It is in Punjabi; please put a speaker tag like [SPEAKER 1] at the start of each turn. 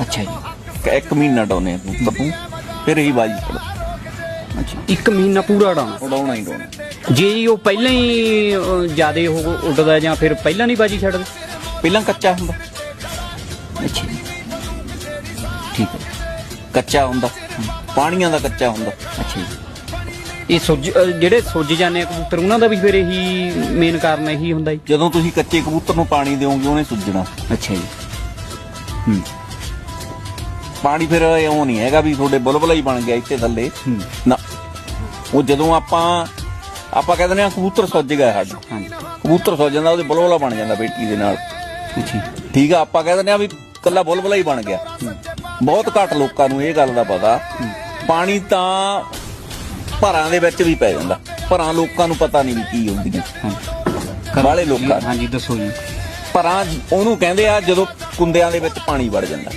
[SPEAKER 1] ਅੱਛਾ ਜੀ।
[SPEAKER 2] ਇੱਕ ਮਹੀਨਾ ਡਾਉਨੇ ਕਬੂਤਰ ਨੂੰ ਫਿਰ ਹੀ ਬਾਜੀ ਛੱਡ
[SPEAKER 1] ਅੱਛਾ। ਇੱਕ ਮਹੀਨਾ ਪੂਰਾ ਉਡਾਉਣਾ
[SPEAKER 2] ਉਡਾਉਣਾ ਹੀ ਉਡਾਉਣਾ
[SPEAKER 1] ਜੇ ਉਹ ਪਹਿਲਾਂ ਹੀ ਜਿਆਦੇ ਉਹ ਉੱਡਦਾ ਜਾਂ ਫਿਰ ਪਹਿਲਾਂ ਨਹੀਂ ਬਾਜੀ ਛੱਡਦੇ?
[SPEAKER 2] ਪਹਿਲਾਂ ਕੱਚਾ ਹੁੰਦਾ।
[SPEAKER 1] ਅੱਛਾ ਠੀਕ ਹੈ।
[SPEAKER 2] ਕੱਚਾ ਹੁੰਦਾ। ਪਾਣੀਆਂ ਦਾ ਕੱਚਾ ਹੁੰਦਾ।
[SPEAKER 1] ਅੱਛਾ ਜੀ। ਇਹ ਸੁੱਜ ਜਿਹੜੇ ਸੁੱਜ ਜਾਂਦੇ ਕਬੂਤਰ ਉਹਨਾਂ ਦਾ ਵੀ ਫਿਰ ਇਹੀ ਮੇਨ ਕਾਰਨ ਇਹੀ ਹੁੰਦਾ ਜੀ।
[SPEAKER 2] ਜਦੋਂ ਤੁਸੀਂ ਕੱਚੇ ਕਬੂਤਰ ਨੂੰ ਪਾਣੀ ਦਿਓਗੇ ਉਹਨੇ ਸੁੱਜਣਾ।
[SPEAKER 1] ਅੱਛਾ ਜੀ। ਹੂੰ।
[SPEAKER 2] ਪਾਣੀ ਫਿਰ ਇਉਂ ਨਹੀਂ ਹੈਗਾ ਵੀ ਤੁਹਾਡੇ ਬੁਲਬੁਲਾ ਹੀ ਬਣ ਗਿਆ ਇੱਥੇ ਥੱਲੇ। ਨਾ। ਉਹ ਜਦੋਂ ਆਪਾਂ ਆਪਾਂ ਕਹਿੰਦੇ ਨੇ ਕਬੂਤਰ ਸੁੱਜ ਗਿਆ ਸਾਡਾ। ਕਬੂਤਰ ਸੁੱਜ ਜਾਂਦਾ ਉਹਦੇ ਬੁਲਬੁਲਾ ਬਣ ਜਾਂਦਾ ਬੇਟੀ ਦੇ ਨਾਲ। ਠੀਕ ਆ ਆਪਾਂ ਕਹਿੰਦੇ ਨੇ ਆ ਵੀ ਕੱਲਾ ਬੁਲਬੁਲਾ ਹੀ ਬਣ ਗਿਆ। ਬਹੁਤ ਘੱਟ ਲੋਕਾਂ ਨੂੰ ਇਹ ਗੱਲ ਦਾ ਪਤਾ। ਪਾਣੀ ਤਾਂ ਭਰਾਂ ਦੇ ਵਿੱਚ ਵੀ ਪੈ ਜਾਂਦਾ। ਭਰਾਂ ਲੋਕਾਂ ਨੂੰ ਪਤਾ ਨਹੀਂ ਵੀ ਕੀ ਹੁੰਦੀਆਂ ਬਾਹਲੇ ਲੋਕਾਂ।
[SPEAKER 1] ਹਾਂਜੀ ਦੱਸੋ ਜੀ।
[SPEAKER 2] ਭਰਾਂ ਉਹਨੂੰ ਕਹਿੰਦੇ ਆ ਜਦੋਂ ਕੁੰਦਿਆਂ ਦੇ ਵਿੱਚ ਪਾਣੀ ਵੜ ਜਾਂਦਾ।